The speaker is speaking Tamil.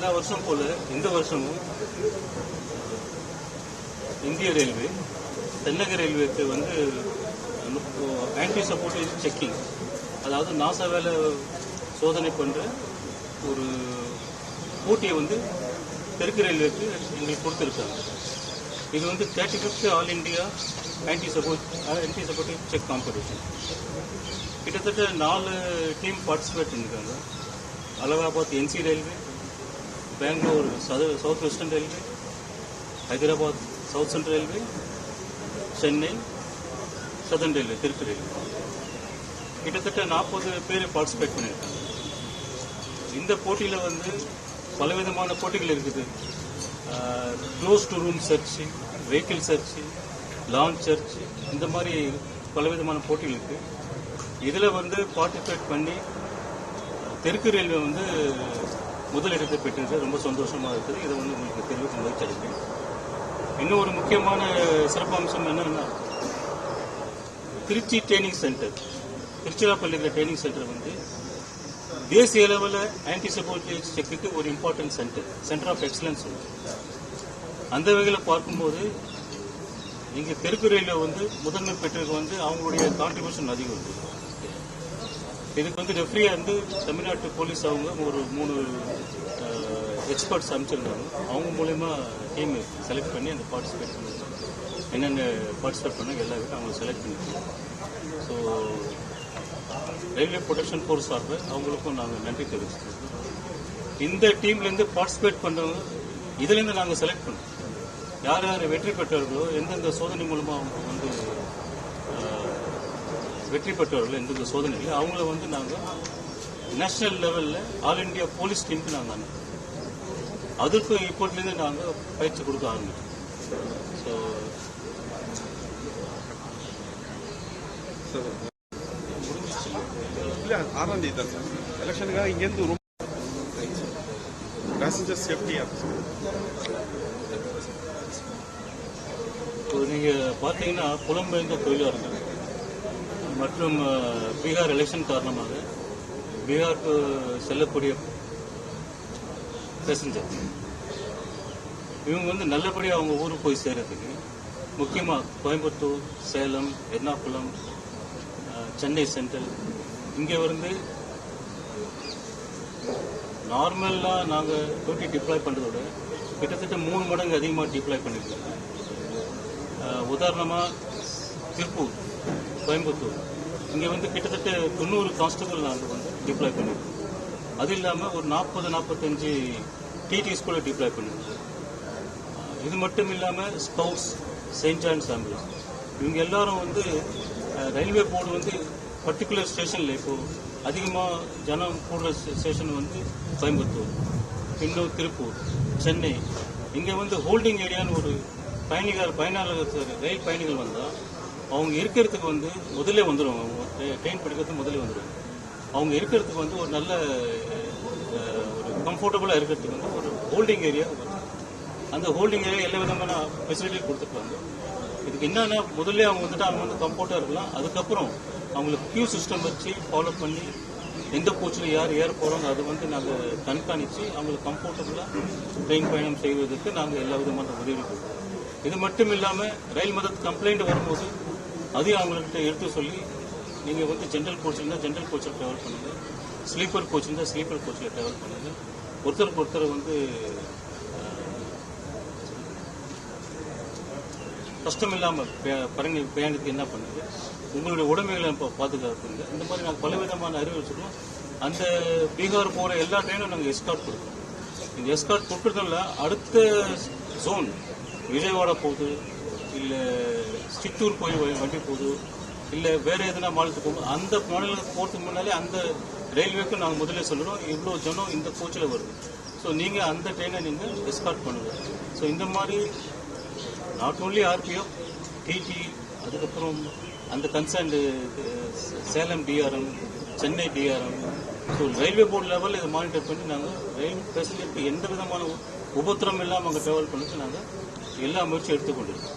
எல்லா வருஷம் போல இந்த வருஷமும் இந்திய ரயில்வே தென்னக ரயில்வேக்கு வந்து ஆன்டி சப்போர்ட் செக்கிங் அதாவது நாசா வேலை சோதனை பண்ற ஒரு போட்டியை வந்து தெற்கு ரயில்வேக்கு எங்களுக்கு கொடுத்துருக்காங்க. இது வந்து thirty fifth all India anti support anti supportive check competition கிட்டத்தட்ட நாலு டீம் பார்ட்டிசிபேட் பண்ணியிருக்காங்க Allahabad NC railway Bangalore south western railway Hyderabad south central railway Chennai southern railway திருப்பி ரயில்வே கிட்டத்தட்ட நாற்பது பேர் பார்ட்டிசிபேட் பண்ணியிருக்காங்க. இந்த போட்டியில் வந்து பலவிதமான போட்டிகள் இருக்குது. Close to room search vehicle search launch search இந்த மாதிரி பலவிதமான போட்டிகள் இருக்குது இதில் வந்து பார்ட்டிசிபேட் பண்ணி தெற்கு ரயில்வே வந்து முதலிடத்தை பெற்றது ரொம்ப சந்தோஷமாக இருக்குது. இதை வந்து உங்களுக்கு தெரிவிக்க முயற்சி அளிக்கிறேன் இன்னும் ஒரு முக்கியமான சிறப்பம்சம் என்னன்னா திருச்சி ட்ரைனிங் சென்டர் திருச்சிராப்பள்ளியில் ட்ரைனிங் சென்டர் வந்து தேசிய லெவலில் ஆன்டி செக்குக்கு ஒரு important centre centre of excellence அந்த வகையில் பார்க்கும்போது இங்கே தெற்கு ரயிலில் வந்து முதன்மை பெற்றிருக்க வந்து அவங்களுடைய கான்ட்ரிபியூஷன் அதிகம் இருக்குது இதுக்கு வந்து ரெஃப்ரியா வந்து தமிழ்நாட்டு போலீஸ் அவங்க ஒரு மூணு எக்ஸ்பர்ட்ஸ் அனுப்பிச்சிருந்தாங்க. அவங்க மூலயமா டீம் செலக்ட் பண்ணி அந்த பார்ட்டிசிபேட் பண்ணி என்னென்ன பார்ட்டிசிபேட் பண்ணாங்க எல்லா அவங்க செலக்ட் பண்ணிருக்காங்க ஸோ ரயில்வே ப்ரொடெக்ஷன் ஃபோர்ஸ் சார்பில் அவங்களுக்கும் நாங்கள் நன்றி தெரிவிச்சுக்கிறோம். இந்த டீம்லேருந்து பார்ட்டிசிபேட் பண்ணுறவங்க இதுலேருந்து நாங்கள் செலக்ட் பண்ணோம். யார் யார் வெற்றி பெற்றவர்களோ எந்தெந்த சோதனை மூலமாக அவங்க வந்து வெற்றி பெற்றவர்கள் எந்த சோதனை இல்லை அவங்கள வந்து நாங்கள் நேஷனல் லெவலில் ஆல் இண்டியா போலீஸ் டீமுக்கு நாங்கள் அனுப்போம் அதுக்கும் இப்போட்லேருந்து நாங்கள் பயிற்சி கொடுக்க ஆரம்பித்தோம் ஸோ முடிஞ்சிச்சு இல்லை ஆறாம் தேதி தான் இங்கேருந்து ரொம்ப பேசஞ்சர் சேஃப்டி நீங்கள் பார்த்தீங்கன்னா புலம்பெயர்ந்த தொழிலாளர்கள். மற்றும் பீகார் எலெக்ஷன் காரணமாக பீகாருக்கு செல்லக்கூடிய பேசஞ்சர் இவங்க வந்து நல்லபடியாக அவங்க ஊருக்கு போய் சேர்றதுக்கு முக்கியமாக கோயம்புத்தூர் சேலம் எர்ணாகுளம் சென்னை சென்ட்ரல் இங்கே வந்து நார்மலாக நாங்கள் டூட்டி டிப்ளாய் பண்ணுறத விட கிட்டத்தட்ட மூணு மடங்கு அதிகமாக டிப்ளாய் பண்ணியிருக்கோம் உதாரணமாக திருப்பூர். கோயம்புத்தூர். இங்கே வந்து கிட்டத்தட்ட தொண்ணூறு கான்ஸ்டபிள் நாங்கள் வந்து டிப்ளாய் பண்ணியிருக்கோம் அது இல்லாமல் ஒரு நாற்பது நாற்பத்தஞ்சு டிடிஎஸ் கூட டிப்ளாய் பண்ணியிருக்கோம் இது மட்டும் இல்லாமல் ஸ்பவுஸ் செயின்ட் ஜான்ஸ் ஆம்புலன்ஸ் இவங்க எல்லாரும் வந்து ரயில்வே போர்டு வந்து பர்டிகுலர் ஸ்டேஷனில் இப்போது அதிகமாக ஜனம் கூடுற ஸ்டேஷன் வந்து கோயம்புத்தூர். இன்னும் திருப்பூர் சென்னை. இங்கே வந்து ஹோல்டிங் ஏரியான்னு ஒரு பயணிகள் பயனாளர் ரயில் பயணிகள் வந்தால் அவங்க இருக்கிறதுக்கு வந்து முதல்ல வந்துடுவாங்க அவங்க ட்ரெயின் படிக்கிறதுக்கு முதல்ல வந்துடுவாங்க அவங்க இருக்கிறதுக்கு வந்து ஒரு நல்ல ஒரு கம்ஃபர்டபுளாக இருக்கிறதுக்கு வந்து ஒரு ஹோல்டிங் ஏரியா அந்த ஹோல்டிங் ஏரியா எல்லா விதமான ஃபெசிலிட்டியும் கொடுத்துருக்காங்க இதுக்கு என்னென்னா முதல்ல அவங்க வந்துட்டு அவங்க வந்து கம்ஃபர்ட்டாக இருக்கலாம். அதுக்கப்புறம் அவங்களுக்கு கியூ சிஸ்டம் வச்சு ஃபாலோ பண்ணி எந்த கோச்சில் யார் ஏற போகிறாங்க அது வந்து நாங்கள் கண்காணித்து அவங்களுக்கு கம்ஃபர்டபுளாக ட்ரெயின் பயணம் செய்வதற்கு நாங்கள் எல்லா விதமான உதவி கொடுக்குறோம் இது மட்டும் இல்லாமல் ரயில் மதத்து கம்ப்ளைண்ட் வரும்போது அதையும் அவங்கள்ட்ட எடுத்து சொல்லி நீங்கள் வந்து ஜென்ரல் கோச் இருந்தால் ஜென்ரல் கோச்சில் ட்ராவல் பண்ணுங்கள் ஸ்லீப்பர் கோச் இருந்தால் ஸ்லீப்பர் கோச்சில் ட்ராவல் பண்ணுங்கள் ஒருத்தருக்கு ஒருத்தர் வந்து கஷ்டம் இல்லாமல் பயணி பயணத்துக்கு என்ன பண்ணுது? உங்களுடைய உடைமைகளை இப்போ பாதுகாப்புங்க இந்த மாதிரி நாங்கள் பலவிதமான அறிவுரை சொல்லுவோம் அந்த பீகார் போகிற எல்லா ட்ரெயினும் நாங்கள் எஸ்கார்ட் கொடுக்குறோம். இந்த எஸ்கார்ட் கொடுக்குறதுல அடுத்த ஜோன் விஜயவாடா போகுது இல்லை சித்தூர் போய் வண்டி போகுது இல்லை வேறு எதனா மாநிலத்துக்கு போகும்போது அந்த மாநிலத்துக்கு போகிறதுக்கு முன்னாலே அந்த ரயில்வேக்கு நாங்கள் முதல்ல சொல்லுறோம் இவ்வளோ ஜனம் இந்த கோச்சில் வருது. ஸோ நீங்கள் அந்த ட்ரெயினை நீங்கள் எஸ்கார்ட் பண்ணுங்கள் ஸோ இந்த மாதிரி நாட் ஓன்லி ஆர்பிஎஃப் டிடி அதுக்கப்புறம் அந்த concerned Salem DRM Chennai DRM so railway board லெவலில் இதை மானிட்டர் பண்ணி நாங்கள் ரயில் பேசஞ்சருக்கு எந்த விதமான உபத்திரம் இல்லாமல் அங்கே ட்ராவல் பண்ணிட்டு நாங்கள் எல்லா முயற்சியும் எடுத்துக்கொண்டிருக்கோம்